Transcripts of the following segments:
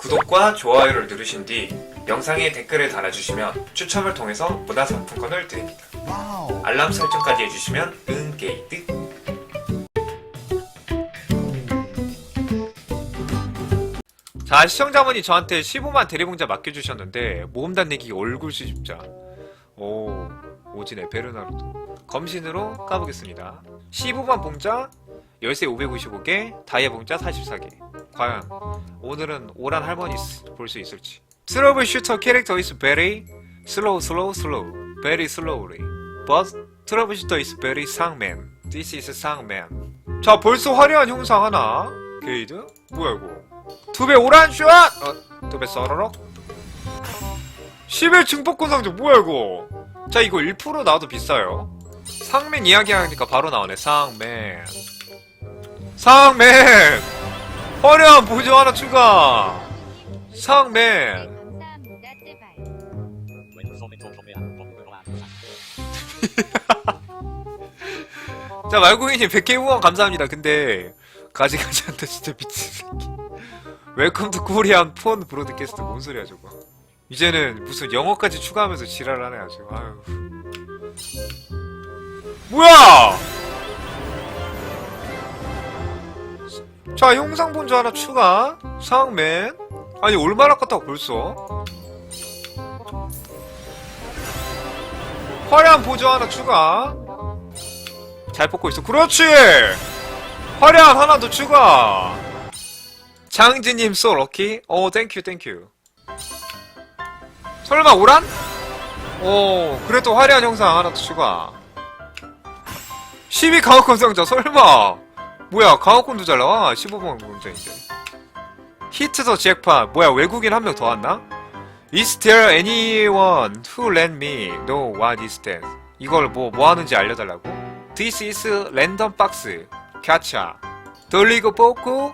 구독과 좋아요를 누르신 뒤 영상에 댓글을 달아주시면 추첨을 통해서 문화 상품권을 드립니다. 알람 설정까지 해주시면 은게이득 자 시청자분이 저한테 15만 대리봉자 맡겨주셨는데 모험단 내기 얼굴 수집자. 오 오진의 베르나르도. 검신으로 까보겠습니다. 15만 봉자 열쇠 555개 다이아 봉자 44개. 과연 오늘은 오란 할머니 볼 수 있을지. 트러블 슈터 캐릭터 is very slow slow slow very slowly. But 트러블 슈터 is very 쌍맨 this is 쌍맨 자 벌써 화려한 형상 하나. 게이드? 뭐야 이거? 두 배 오란 슛 어, 두배 썰어럭 11 증폭권 상점 뭐야 이거? 자 이거 1% 나와도 비싸요 상맨 이야기하니까 바로 나오네. 상맨. 상맨! 화려한 보조 하나 추가! 상맨. 자 말고기님 100개 후원 감사합니다. 근데 가지가지한테 진짜 미친 새끼 웰컴 투 코리안 폰 브로드캐스트 뭔 소리야 저거? 이제는 무슨 영어까지 추가하면서 지랄하네 아주. 아유 뭐야 자 영상 본주 하나 추가 상맨 아니 얼마나 껐다고 벌써 화려한 보조 하나 추가 잘 뽑고 있어. 그렇지! 화려한 하나 더 추가! 장지님 소 럭키? 어, 땡큐, 땡큐. 설마 오란? 오, 그래도 화려한 형상 하나 더 추가. 12 강화권 상자, 설마! 뭐야, 강화권도 잘 나와? 15번 공짜인데. 히트 더 잭팟. 뭐야, 외국인 한 명 더 왔나? Is there anyone who let me know what is that? 이걸 뭐, 뭐 하는지 알려달라고? This is 랜덤 박스. 가차. 돌리고 뽑고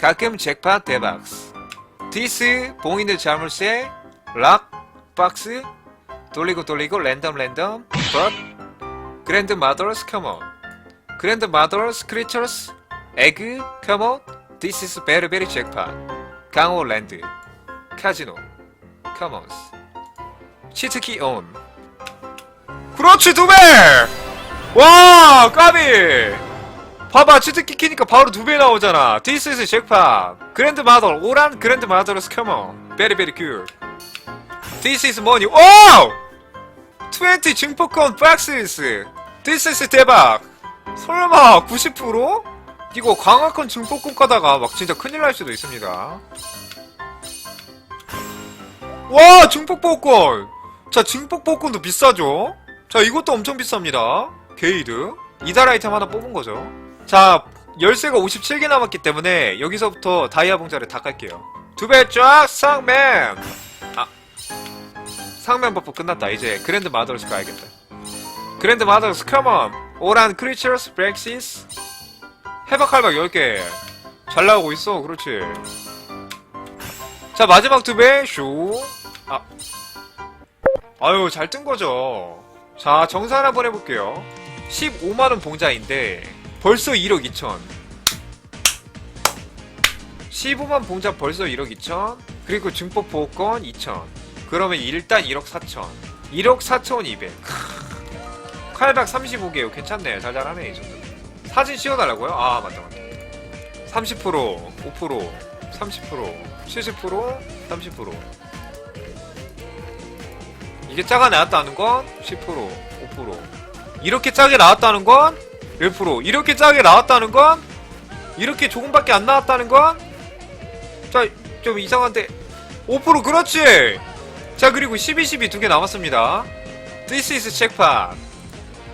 가끔 잭팟 대박스. This 봉인의 자물쇠 락 박스. 돌리고 돌리고 랜덤 랜덤 but 그랜드 그랜드 마더스 크리처스 에그 컴온. Very very 잭팟. 강호 랜드. 카지노. 컴온스. 치트키 온. 그렇지 두 배! 와 까비 봐봐 치트키 키니까 바로 두 배 나오잖아 is 잭팟 그랜드 마더 오란 그랜드 마더스 컴온 베리 베리 큐 This is money 오! 20 증폭권 박스스 is 대박 설마 90%? 이거 강화권 증폭권 가다가 막 진짜 큰일 날 수도 있습니다. 와 증폭복권! 자 증폭복권도 비싸죠? 자 이것도 엄청 비쌉니다. 게이드. 이달 아이템 하나 뽑은 거죠. 자 열쇠가 57개 남았기 때문에 여기서부터 다이아 봉자를 다 깔게요. 두 배 쫙 상맨! 아. 상맨 버프 끝났다. 이제 그랜드 마더스 가야겠다. 그랜드 마더스 컴온 오란 크리처스 브렉시스 해박할박 10개. 잘 나오고 있어. 그렇지. 자 마지막 두배쇼 아. 아유 잘 뜬 거죠. 자 정산 한번 해볼게요. 15만원 봉자인데 벌써 1억 2천. 15만 봉자 벌써 1억 2천. 그리고 증폭 보호권 2천. 그러면 일단 1억 4천. 1억 4천 2백 칼박 35개요 괜찮네요 잘잘하네 이 정도 사진 씌워달라고요? 아 맞다 맞다 30% 5% 30% 70% 30% 이게 짜가 나왔다는 건 10%, 5%. 이렇게 짜게 나왔다는 건 1%. 이렇게 짜게 나왔다는 건 이렇게 조금밖에 안 나왔다는 건 자, 좀 이상한데 5% 그렇지. 자, 그리고 12, 12 두 개 남았습니다. This is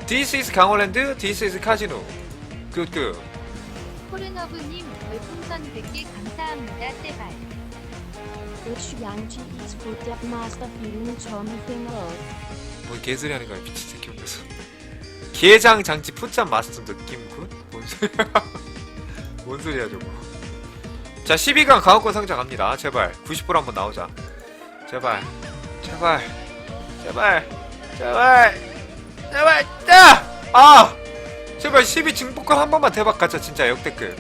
This is 강원랜드. This is 카지노. 굿, 굿. 코르너브님 별풍선 100개 감사합니다, 제발. Østjylland is på Master Film tommelfinger. 뭔 개소리 하는 거야 미친 새끼 옆에서 게장 장치 풋잠 마스터 느낌 굿? 뭔 소리야 뭔 소리야 저거 자 12강 강화권 상자 갑니다 제발 90% 한번 나오자 제발 제발 제발 제발 제발 자! 아! 제발 12 증폭권 한 번만 대박 가자 진짜 역대급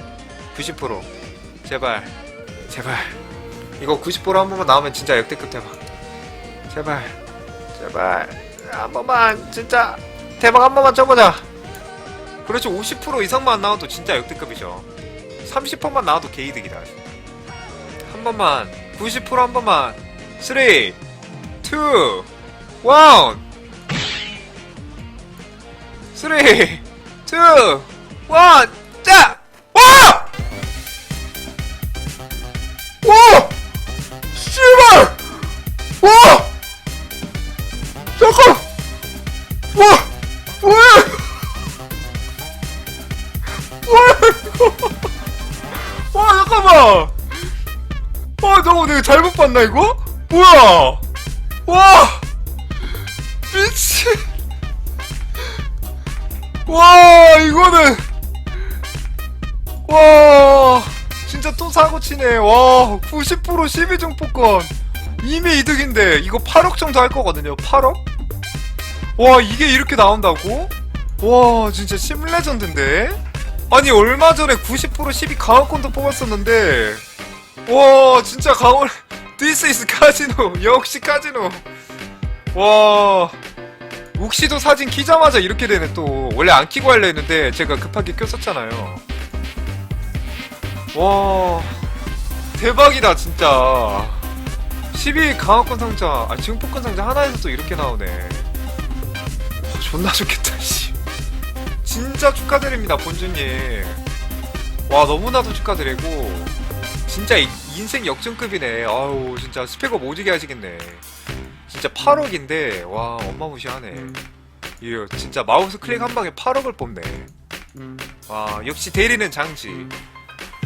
90% 제발 제발 이거 90%로 한 번만 나오면 진짜 역대급 대박. 제발, 제발 한 번만 진짜 대박 한 번만 쳐보자. 그렇죠. 50% 이상만 나와도 진짜 역대급이죠. 30%만 나와도 개이득이다. 한 번만 90%한 번만 3 2 1 3 2 1 자! 와! 와! 씨발! 와! 잠깐! 와! 뭐야! 뭐야 이거! 와 잠깐만! 아 저거 내가 잘못 봤나 이거? 뭐야! 와! 미친! 와 이거는. 와 진짜 또 사고치네. 와 90% 12중 폭권. 이미 이득인데 이거 8억 정도 할 거거든요. 8억? 와 이게 이렇게 나온다고? 와 진짜 심레전드인데? 아니 얼마 전에 90% 12 강화권도 뽑았었는데. 와 진짜 강원 This is 카지노 역시 카지노 와 욱시도 사진 키자마자 이렇게 되네 또. 원래 안 키고 할려 했는데 제가 급하게 꼈었잖아요. 와 대박이다 진짜. 12 강화권 상자 아 지금 폭권 상자 하나에서도 이렇게 나오네. 와, 존나 좋겠다 씨. 진짜 축하드립니다 본주님. 와 너무나도 축하드리고. 진짜 이- 인생 역전급이네. 아우 진짜 스펙업 오지게 하시겠네 진짜 8억인데 와 어마무시하네. 이거 진짜 마우스 클릭 한 방에 8억을 뽑네. 와 역시 대리는 장지.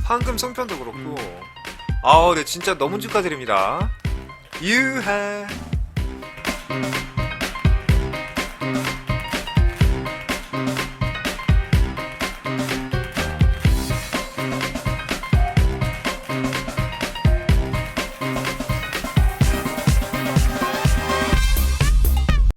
황금 송편도 그렇고. 아우 네 진짜 너무 축하드립니다. 유하